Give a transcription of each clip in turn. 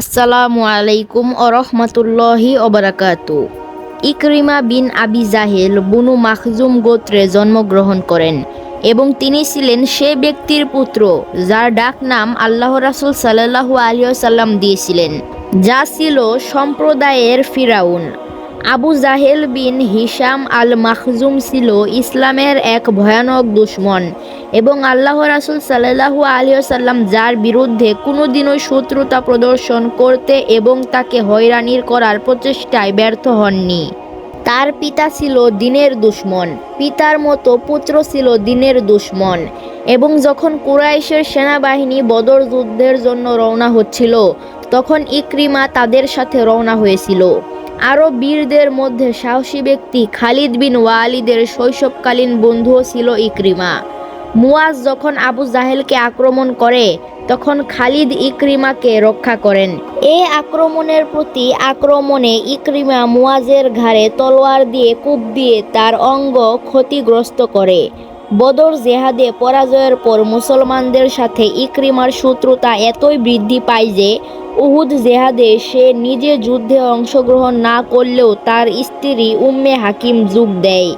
আসসালামু আলাইকুম wabarakatuh. অবরাকাতু ইকরিমা বিন আবি জাহেল বুনু মাখজুম গোত্রে জন্মগ্রহণ করেন এবং তিনি ছিলেন সে ব্যক্তির পুত্র, যার ডাক নাম আল্লাহ রাসুল সাল্লাহু আলিয়াল্লাম দিয়েছিলেন, যা ছিল সম্প্রদায়ের ফিরাউন। আবু জাহেল বিন হিসাম আল মাখজুম ছিল ইসলামের এক ভয়ানক দুশ্মন এবং আল্লাহ রাসুল সাল্লাহু আলিয়াল্লাম যার বিরুদ্ধে কোনোদিনও শত্রুতা প্রদর্শন করতে এবং তাকে হয়রানির করার প্রচেষ্টায় ব্যর্থ হননি। তার পিতা ছিল দিনের দুশ্মন, পিতার মতো পুত্র ছিল দিনের দুশ্মন এবং যখন কুরাইশের সেনাবাহিনী বদর যুদ্ধের জন্য রওনা হচ্ছিল, তখন ইক্রিমা তাদের সাথে রওনা হয়েছিল। আরও বীরদের মধ্যে সাহসী ব্যক্তি খালিদ বিন ওয়ালিদের শৈশবকালীন বন্ধুও ছিল ইকরিমা। মুয়াজ যখন আবু জাহেলকে আক্রমণ করে, তখন খালিদ ইকরিমাকে রক্ষা করেন। এ আক্রমণের প্রতি আক্রমণে ইকরিমা মুয়াজের ঘাড়ে তলোয়ার দিয়ে কূপ দিয়ে তার অঙ্গ ক্ষতিগ্রস্ত করে। বদর জেহাদে পরাজয়ের পর মুসলমানদের সাথে ইকরিমার শত্রুতা এতই বৃদ্ধি পায় যে উহুদ জেহাদে সে নিজে যুদ্ধে অংশগ্রহণ না করলেও তার স্ত্রী উম্মে হাকিম যোগ দেয়।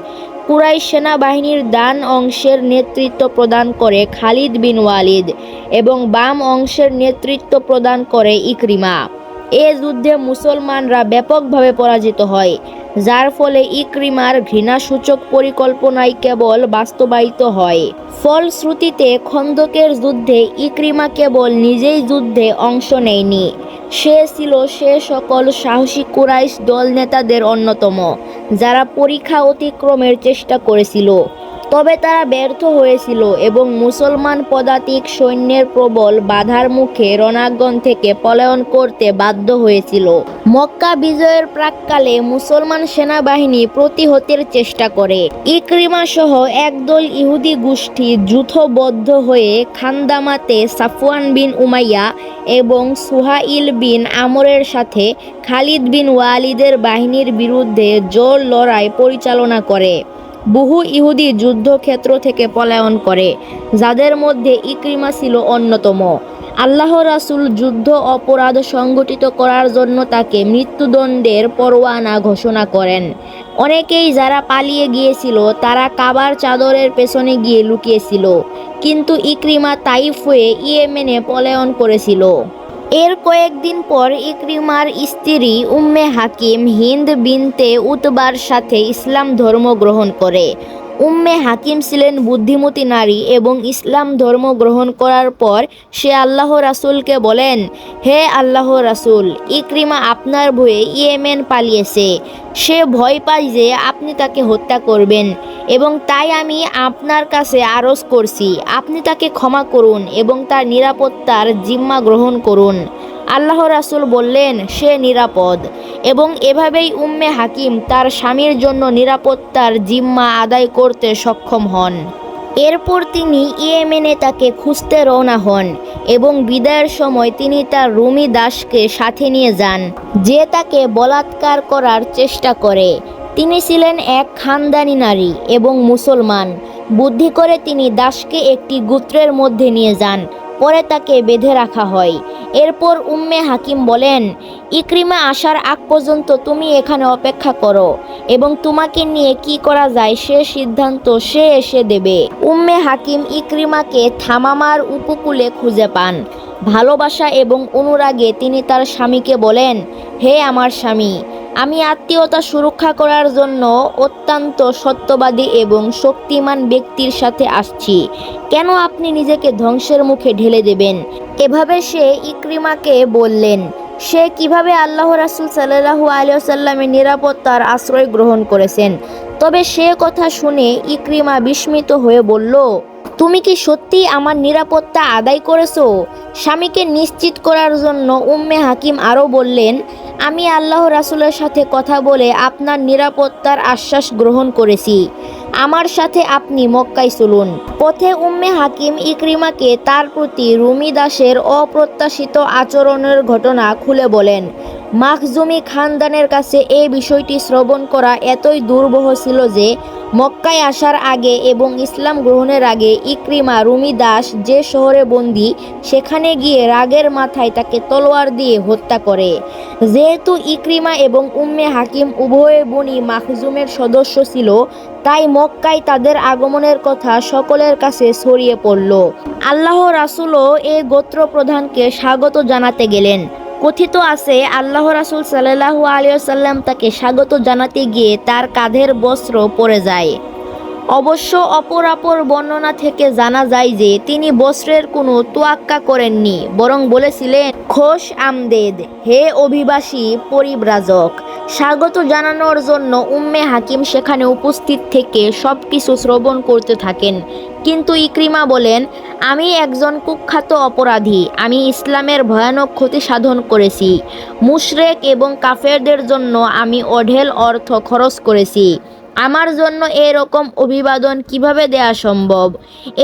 কুরাই সেনাবাহিনীর ডান অংশের নেতৃত্ব প্রদান করে খালিদ বিন ওয়ালিদ এবং বাম অংশের নেতৃত্ব প্রদান করে ইকরিমা। এ যুদ্ধে মুসলমানরা ব্যাপকভাবে পরাজিত হয়, যার ফলে ইক্রিমার ঘৃণাসূচক পরিকল্পনাই কেবল বাস্তবায়িত হয়। ফলশ্রুতিতে খন্দকের যুদ্ধে ইক্রিমা কেবল নিজেই যুদ্ধে অংশ নেয়নি, সে ছিল সে সকল সাহসী কুরাইশ দল নেতাদের অন্যতম, যারা পরীক্ষা অতিক্রমের চেষ্টা করেছিল। তবে তারা ব্যর্থ হয়েছিল এবং মুসলমান পদাতিক সৈন্যের প্রবল বাধার মুখে রণাঙ্গন থেকে পলায়ন করতে বাধ্য হয়েছিল। মক্কা বিজয়ের প্রাককালে মুসলমান সেনাবাহিনী প্রতিহতের চেষ্টা করে। ইকরিমা সহ একদল ইহুদি গোষ্ঠী যুথবদ্ধ হয়ে খান্দামাতে সাফওয়ান বিন উমাইয়া এবং সুহাইল বিন আমরের সাথে খালিদ বিন ওয়ালিদের বাহিনীর বিরুদ্ধে জোর লড়াই পরিচালনা করে। বহু ইহুদি যুদ্ধক্ষেত্র থেকে পলায়ন করে, যাদের মধ্যে ইক্রিমা ছিল অন্যতম। আল্লাহ রাসুল যুদ্ধ অপরাধ সংগঠিত করার জন্য তাকে মৃত্যুদণ্ডের পরোয়ানা ঘোষণা করেন। অনেকেই যারা পালিয়ে গিয়েছিল, তারা কাবার চাদরের পেছনে গিয়ে লুকিয়েছিল, কিন্তু ইক্রিমা তাইফ হয়ে ইয়েমেনে পলায়ন করেছিল। এর কয়েকদিন পর ইকরিমার স্ত্রী উম্মে হাকিম হিন্দ বিনতে উতবার সাথে ইসলাম ধর্ম গ্রহণ করে। উম্মে হাকিম ছিলেন বুদ্ধিমতী নারী এবং ইসলাম ধর্ম গ্রহণ করার পর সে আল্লাহ রাসুলকে বলেন, হে আল্লাহ রাসূল, ইকরিমা আপনার ভয়ে ইয়েমেন পালিয়েছে। সে ভয় পায় যে আপনি তাকে হত্যা করবেন এবং তাই আমি আপনার কাছে আরজ করছি। আপনি তাকে ক্ষমা করুন এবং তার নিরাপত্তার জিম্মা গ্রহণ করুন। আল্লাহ রাসূল বললেন, সে নিরাপদ। এবং এভাবেই উম্মে হাকিম তার স্বামীর জন্য নিরাপত্তার জিম্মা আদায় করতে সক্ষম হন। এরপর তিনি ইয়েমেনে তাকে খুঁজতে রওনা হন এবং বিদায়ের সময় তিনি তার রুমি দাসকে সাথে নিয়ে যান, যে তাকে বলাৎকার করার চেষ্টা করে। তিনি ছিলেন এক খানদানি নারী এবং মুসলমান। বুদ্ধি করে তিনি দাসকে একটি গোত্রের মধ্যে নিয়ে যান, পরে তাকে বেঁধে রাখা হয়। এরপর উম্মে হাকিম বলেন, ইক্রিমা আসার আগ পর্যন্ত তুমি এখানে অপেক্ষা করো এবং তোমাকে নিয়ে কি করা যায় সে সিদ্ধান্ত সে এসে দেবে। উম্মে হাকিম ইক্রিমাকে থামামার উপকূলে খুঁজে পান। ভালোবাসা এবং অনুরাগে তিনি তার স্বামীকে বলেন, হে আমার স্বামী আমি আত্মীয়তা সুরক্ষা করার জন্য অত্যন্ত সত্যবাদী এবং শক্তিমান ব্যক্তির সাথে আসছি। কেন আপনি নিজেকে ধ্বংসের মুখে ঢেলে দেবেন? এভাবে সে ইক্রিমাকে বললেন, সে কীভাবে আল্লাহ রাসুল সাল্লাহু আলিয়াল্লামের নিরাপত্তার আশ্রয় গ্রহণ করেছেন? তবে সে কথা শুনে ইক্রিমা বিস্মিত হয়ে বলল তুমি কি সত্যি আমার নিরাপত্তা আদায় করেছ? স্বামীকে নিশ্চিত করার জন্য উম্মে হাকিম আরও বললেন, আমি আল্লাহ রাসুলের সাথে কথা বলে আপনার নিরাপত্তার আশ্বাস গ্রহণ করেছি। আমার সাথে আপনি মক্কায় চলুন। পথে উম্মে হাকিম ইকরিমাকে তার প্রতি রুমি দাসের অপ্রত্যাশিত আচরণের ঘটনা খুলে বলেন, মাখজুমি খানদানের কাছে এই বিষয়টি শ্রবণ করা এতই দুর্বহ ছিল যে মক্কায় আসার আগে এবং ইসলাম গ্রহণের আগে ইক্রিমা, রুমি দাস যে শহরে বন্দি, সেখানে গিয়ে রাগের মাথায় তাকে তলোয়ার দিয়ে হত্যা করে। যেহেতু ইক্রিমা এবং উম্মে হাকিম উভয়ে বনি মাখজুমের সদস্য ছিল, তাই মক্কায় তাদের আগমনের কথা সকলের কাছে ছড়িয়ে পড়ল। আল্লাহ রাসুলও এ গোত্র প্রধানকে স্বাগত জানাতে গেলেন। কথিত আছে, আল্লাহ রাসুল সাল্লাহু আলিয়াল্লাম তাকে স্বাগত জানাতে গিয়ে তার কাঁধের বস্ত্র পরে যায়। অবশ্য অপরাপর বর্ণনা থেকে জানা যায় যে, তিনি বস্ত্রের কোনো তোয়াক্কা করেননি, বরং বলেছিলেন, খোশ আমদেদ, হে অভিবাসী পরিব্রাজক, স্বাগত জানানোর জন্য উম্মে হাকিম সেখানে উপস্থিত থেকে সব কিছু শ্রবণ করতে থাকেন কিন্তু ইক্রিমা বলেন, আমি একজন কুখ্যাত অপরাধী। আমি ইসলামের ভয়ানক ক্ষতি সাধন করেছি। মুশরেক এবং কাফেরদের জন্য আমি অঢেল অর্থ খরচ করেছি। আমার জন্য এরকম অভিবাদন কীভাবে দেয়া সম্ভব?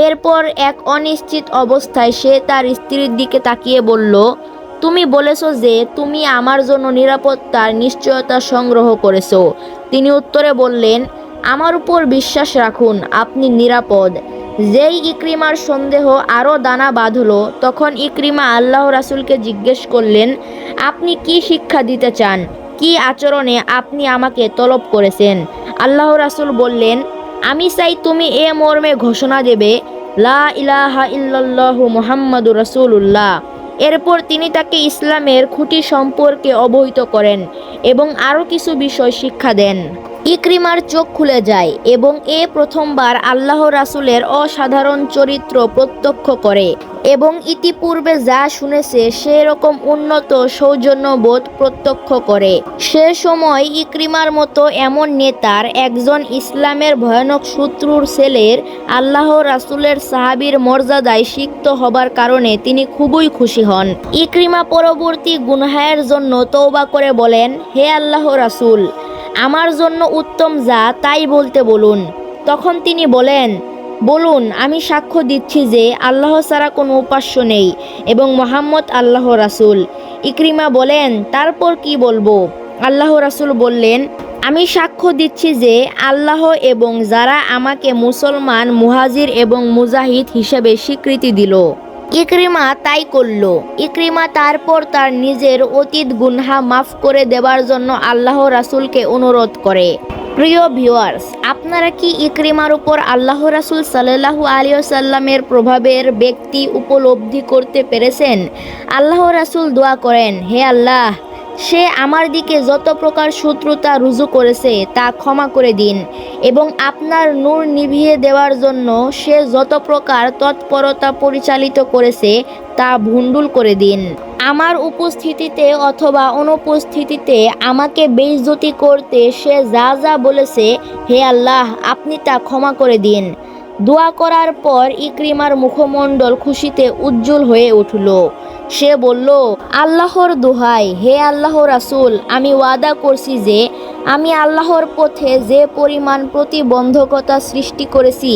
এরপর এক অনিশ্চিত অবস্থায় সে তার স্ত্রীর দিকে তাকিয়ে বলল, তুমি বলেছ যে তুমি আমার জন্য নিরাপত্তার নিশ্চয়তা সংগ্রহ করেছ। তিনি উত্তরে বললেন, আমার উপর বিশ্বাস রাখুন, আপনি নিরাপদ। যেই ইক্রিমার সন্দেহ আরও দানা বাঁধল, তখন ইক্রিমা আল্লাহ রাসুলকে জিজ্ঞেস করলেন, আপনি কি শিক্ষা দিতে চান? কি আচরণে আপনি আমাকে তলব করেছেন? আল্লাহ রাসুল বললেন, আমি চাই তুমি এ মর্মে ঘোষণা দেবে, লা ইলাহা ইল্লাল্লাহু মুহাম্মাদুর রাসূলুল্লাহ। এরপর তিনি তাকে ইসলামের খুঁটি সম্পর্কে অবহিত করেন এবং আরও কিছু বিষয় শিক্ষা দেন। ইকরিমার চোখ খুলে যায় এবং এ প্রথমবার আল্লাহ রাসুলের অসাধারণ চরিত্র প্রত্যক্ষ করে এবং ইতিপূর্বে যা শুনেছে সেরকম উন্নত সৌজন্যবোধ প্রত্যক্ষ করে। সে সময় ইক্রিমার মতো এমন নেতার একজন ইসলামের ভয়ানক শত্রুর ছেলের আল্লাহ রাসুলের সাহাবীর মর্যাদায় সিক্ত হবার কারণে তিনি খুবই খুশি হন। ইক্রিমা পরবর্তী গুনহায়ের জন্য তৌবা করে বলেন, হে আল্লাহ রাসুল আমার জন্য উত্তম যা, তাই বলতে বলুন। তখন তিনি বলেন, বলুন, আমি সাক্ষ্য দিচ্ছি যে আল্লাহ ছাড়া কোনো উপাস্য নেই এবং মোহাম্মদ আল্লাহ রাসুল। ইকরিমা বলেন, তারপর কি বলব? আল্লাহ রাসুল বললেন, আমি সাক্ষ্য দিচ্ছি যে আল্লাহ এবং যারা আমাকে মুসলমান, মুহাজির এবং মুজাহিদ হিসেবে স্বীকৃতি দিল। ইকরিমা তাই করল। ইকরিমা তারপর তার নিজের অতীত গুনহা মাফ করে দেবার জন্য আল্লাহ রাসুলকে অনুরোধ করে। প্রিয় ভিউয়ার্স আপনারা কি ইকরিমার উপর আল্লাহ রাসুল সাল্লাহু আলিয়াল্লামের প্রভাবের ব্যক্তি উপলব্ধি করতে পেরেছেন? আল্লাহ রাসুল দোয়া করেন, হে আল্লাহ, সে আমার দিকে যত প্রকার শত্রুতা রুজু করেছে তা ক্ষমা করে দিন। এবং আপনার নূর নিভিয়ে দেওয়ার জন্য সে যত প্রকার তৎপরতা পরিচালিত করেছে তা ভুন্ডুল করে দিন। আমার উপস্থিতিতে অথবা অনুপস্থিতিতে আমাকে বেইজ্জতি করতে সে যা যা বলেছে, হে আল্লাহ, আপনি তা ক্ষমা করে দিন। দোয়া করার পর ইকরিমার মুখমণ্ডল খুশিতে উজ্জ্বল হয়ে উঠল। সে বলল, আল্লাহর দোহাই, হে আল্লাহ রাসুল, আমি ওয়াদা করছি যে, আমি আল্লাহর পথে যে পরিমাণ প্রতিবন্ধকতা সৃষ্টি করেছি,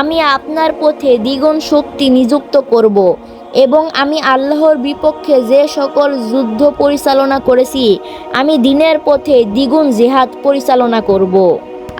আমি আপনার পথে দ্বিগুণ শক্তি নিযুক্ত করব এবং আমি আল্লাহর বিপক্ষে যে সকল যুদ্ধ পরিচালনা করেছি, আমি দিনের পথে দ্বিগুণ জেহাদ পরিচালনা করব।